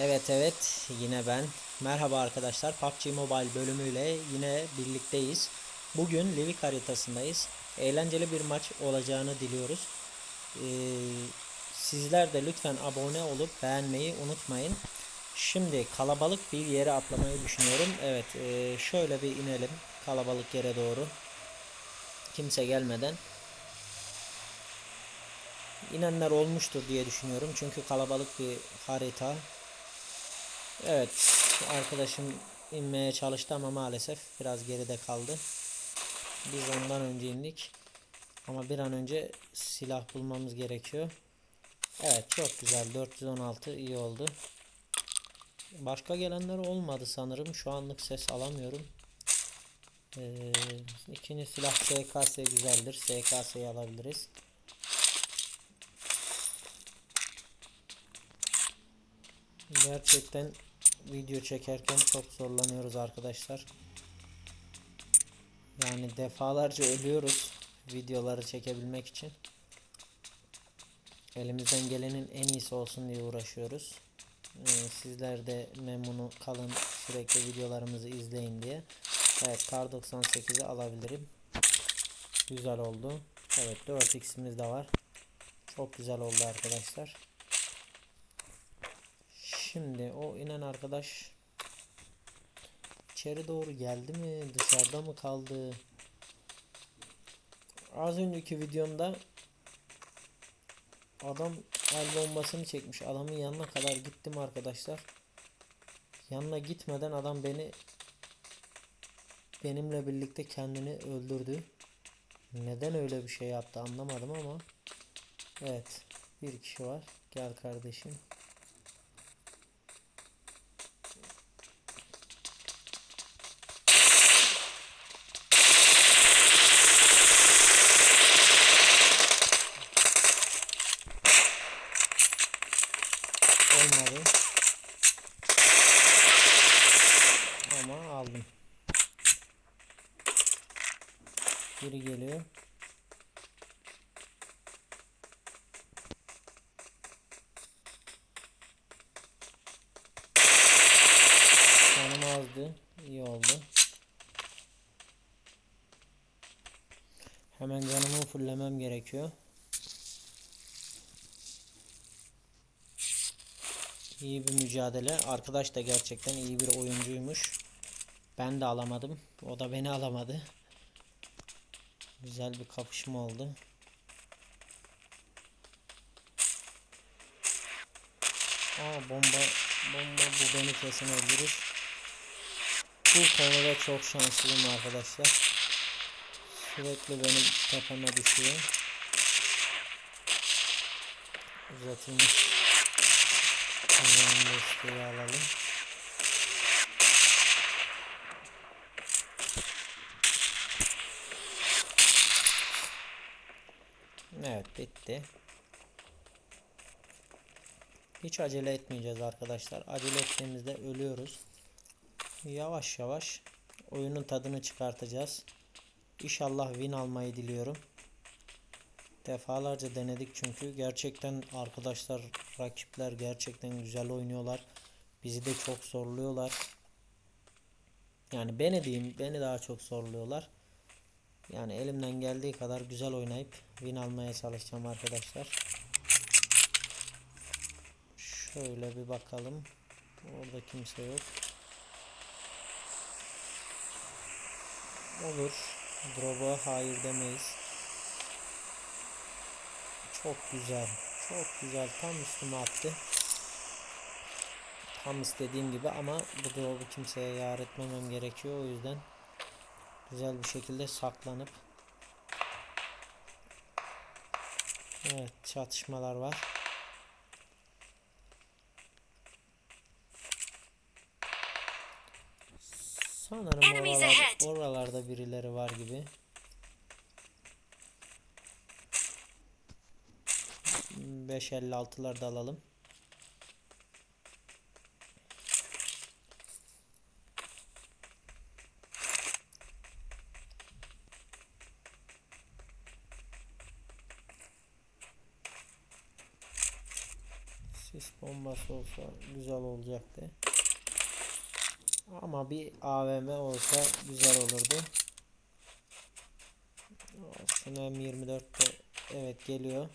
Evet evet yine ben. Merhaba arkadaşlar PUBG Mobile bölümüyle yine birlikteyiz. Bugün Livik haritasındayız. Eğlenceli bir maç olacağını diliyoruz. Ee, sizler de lütfen abone olup beğenmeyi unutmayın. Şimdi kalabalık bir yere atlamayı düşünüyorum. Evet ee, şöyle bir inelim kalabalık yere doğru. Kimse gelmeden. İnenler olmuştur diye düşünüyorum. Çünkü kalabalık bir harita. Evet, arkadaşım inmeye çalıştı ama maalesef biraz geride kaldı. Biz ondan önce indik. Ama bir an önce silah bulmamız gerekiyor. Evet, çok güzel. 416 iyi oldu. Başka gelenler olmadı sanırım. Şu anlık ses alamıyorum. Ee, ikinci silah SKS güzeldir. SKS'yi alabiliriz. Gerçekten video çekerken çok zorlanıyoruz arkadaşlar. Yani defalarca ölüyoruz videoları çekebilmek için. Elimizden gelenin en iyisi olsun diye uğraşıyoruz. Ee, sizler de memnun kalın sürekli videolarımızı izleyin diye. Evet kar 98'i alabilirim. Güzel oldu. Evet 4x'imiz de var. Çok güzel oldu arkadaşlar. Şimdi o inen arkadaş içeri doğru geldi mi? Dışarıda mı kaldı? Az önceki videomda adam el bombasını çekmiş. Adamın yanına kadar gittim arkadaşlar. Yanına gitmeden adam beni benimle birlikte kendini öldürdü. Neden öyle bir şey yaptı anlamadım ama evet bir kişi var. Gel kardeşim. Olmadı. Ama aldım. Biri geliyor. Canım azdı. İyi oldu. Hemen canımı fullemem gerekiyor. İyi bir mücadele. Arkadaş da gerçekten iyi bir oyuncuymuş. Ben de alamadım. O da beni alamadı. Güzel bir kapışma oldu. Aa bomba bomba bu beni kesin öldürür. Bu konuda çok şanslıyım arkadaşlar. Sürekli benim tepeme düşüyor. Uzatılmış Hemen desteği alalım. Evet bitti. Hiç acele etmeyeceğiz arkadaşlar. Acele ettiğimizde ölüyoruz. Yavaş yavaş oyunun tadını çıkartacağız. İnşallah win almayı diliyorum. Defalarca denedik çünkü gerçekten arkadaşlar rakipler gerçekten güzel oynuyorlar. Bizi de çok zorluyorlar. Yani beni diyeyim beni daha çok zorluyorlar. Yani elimden geldiği kadar güzel oynayıp win almaya çalışacağım arkadaşlar. Şöyle bir bakalım. Orada kimse yok. Olur. Drop'a hayır demeyiz. Çok güzel. Çok güzel. Tam üstüme attı. Tam istediğim gibi ama bu drop'u kimseye yar etmemem gerekiyor. O yüzden güzel bir şekilde saklanıp Evet çatışmalar var. Sanırım oralar, oralarda birileri var gibi. Beş elli altılar da alalım. Sis bombası olsa güzel olacaktı. Ama bir AVM olsa güzel olurdu. Olsun M24 de evet geliyor.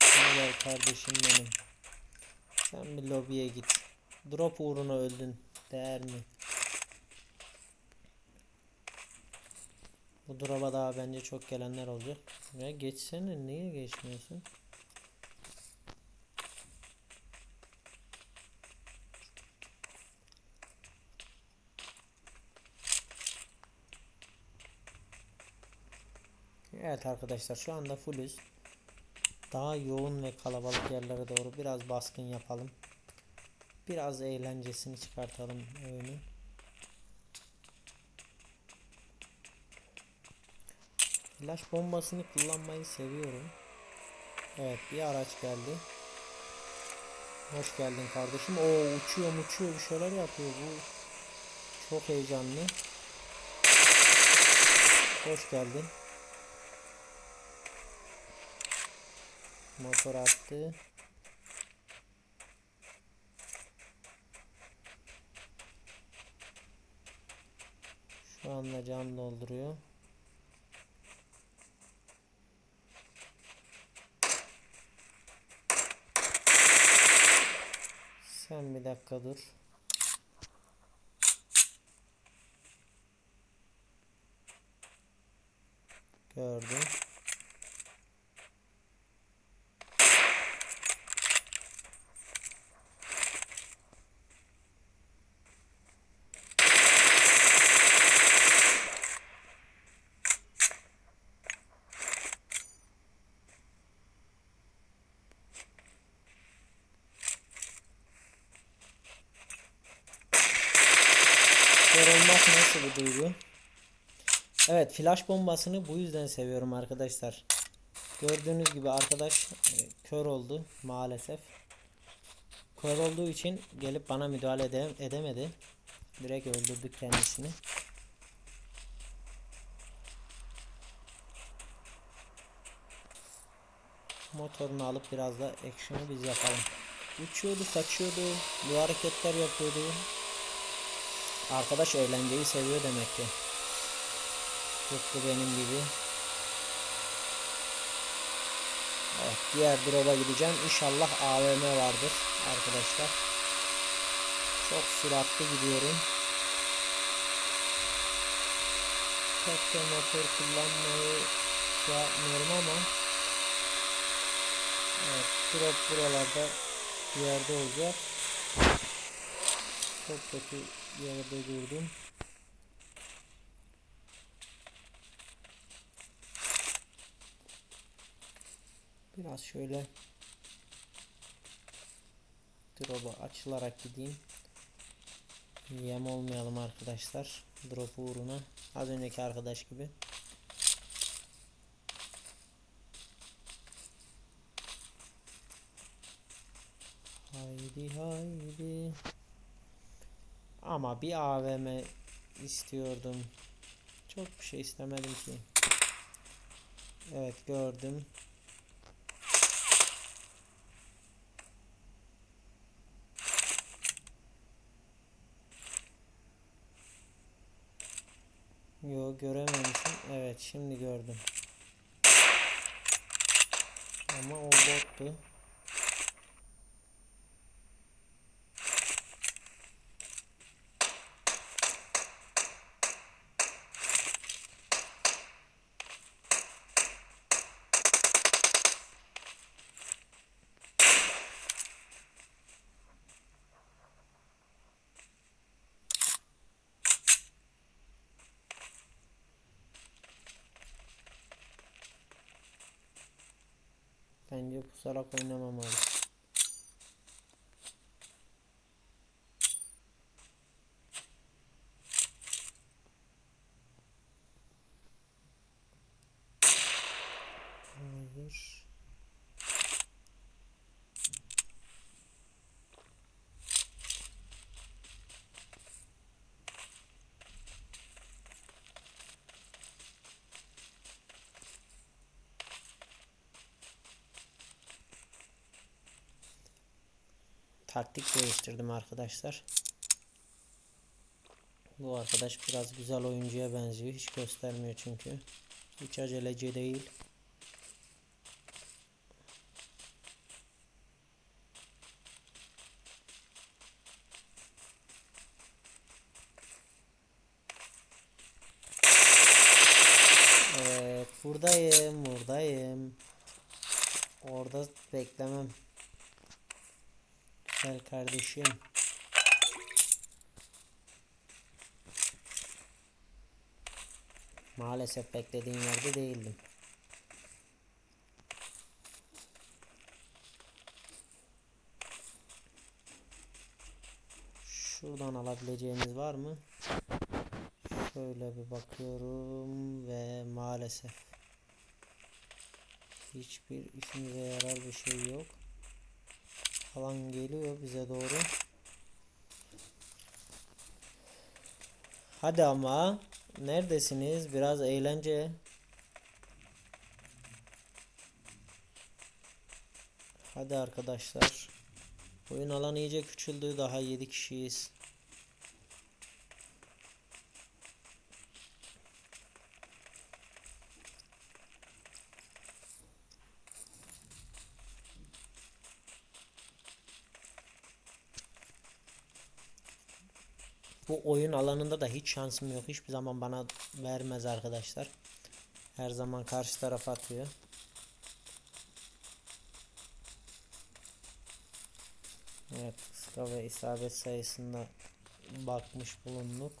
Güzel kardeşim benim. Sen bir lobiye git. Drop uğruna öldün. Değer mi? Bu drop'a daha bence çok gelenler olacak. Ya geçsene niye geçmiyorsun? Evet arkadaşlar şu anda fullüz. Daha yoğun ve kalabalık yerlere doğru biraz baskın yapalım. Biraz eğlencesini çıkartalım oyunun. Flash bombasını kullanmayı seviyorum. Evet bir araç geldi. Hoş geldin kardeşim. O uçuyor uçuyor bir şeyler yapıyor bu. Çok heyecanlı. Hoş geldin. Motor attı. Şu anda cam dolduruyor. Sen bir dakika dur. Gördüm. Nasıl bir duygu? Evet flash bombasını bu yüzden seviyorum arkadaşlar. Gördüğünüz gibi arkadaş e, kör oldu maalesef. Kör olduğu için gelip bana müdahale ede edemedi. Direkt öldürdük kendisini. Motorunu alıp biraz da action'ı biz yapalım. Uçuyordu, kaçıyordu, bu hareketler yapıyordu. Arkadaş eğlenceyi seviyor demek ki. Tıpkı benim gibi. Evet diğer drop'a gideceğim. İnşallah AVM vardır arkadaşlar. Çok süratli gidiyorum. Tek de motor kullanmayı şey yapmıyorum ama Evet drop buralarda bir yerde olacak. Çok kötü yerde durdum. Biraz şöyle drop'a açılarak gideyim. Yem olmayalım arkadaşlar. Drop uğruna. Az önceki arkadaş gibi. Ama bir AVM istiyordum. Çok bir şey istemedim ki. Evet gördüm. Yo görememişim. Evet şimdi gördüm. Ama o bottu. Bence pusarak oynamamalı. Hayır. Taktik değiştirdim arkadaşlar. Bu arkadaş biraz güzel oyuncuya benziyor. Hiç göstermiyor çünkü. Hiç aceleci değil. Evet, buradayım, buradayım. Orada beklemem. Güzel kardeşim. Maalesef beklediğin yerde değildim. Şuradan alabileceğimiz var mı? Şöyle bir bakıyorum ve maalesef hiçbir işimize yarar bir şey yok. Alan geliyor bize doğru. Hadi ama neredesiniz? Biraz eğlence. Hadi arkadaşlar. Oyun alanı iyice küçüldü. Daha 7 kişiyiz. Bu oyun alanında da hiç şansım yok. Hiçbir zaman bana vermez arkadaşlar. Her zaman karşı taraf atıyor. Evet, ıska ve isabet sayısında bakmış bulunduk.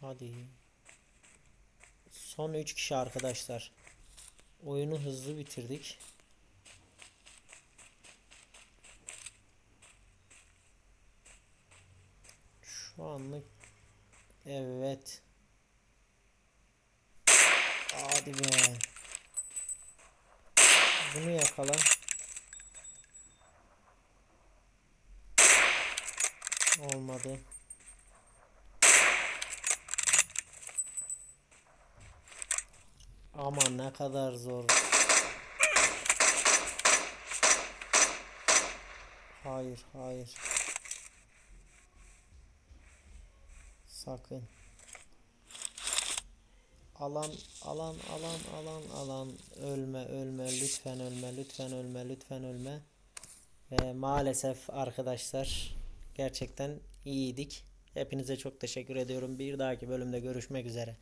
Hadi. Son 3 kişi arkadaşlar. Oyunu hızlı bitirdik. Şu anlık evet. Hadi be. Bunu yakala. Olmadı. Ama ne kadar zor. Hayır, hayır. Sakın. Alan, alan, alan, alan, alan. Ölme, ölme, lütfen ölme, lütfen ölme, lütfen ölme. Ve maalesef arkadaşlar gerçekten iyiydik. Hepinize çok teşekkür ediyorum. Bir dahaki bölümde görüşmek üzere.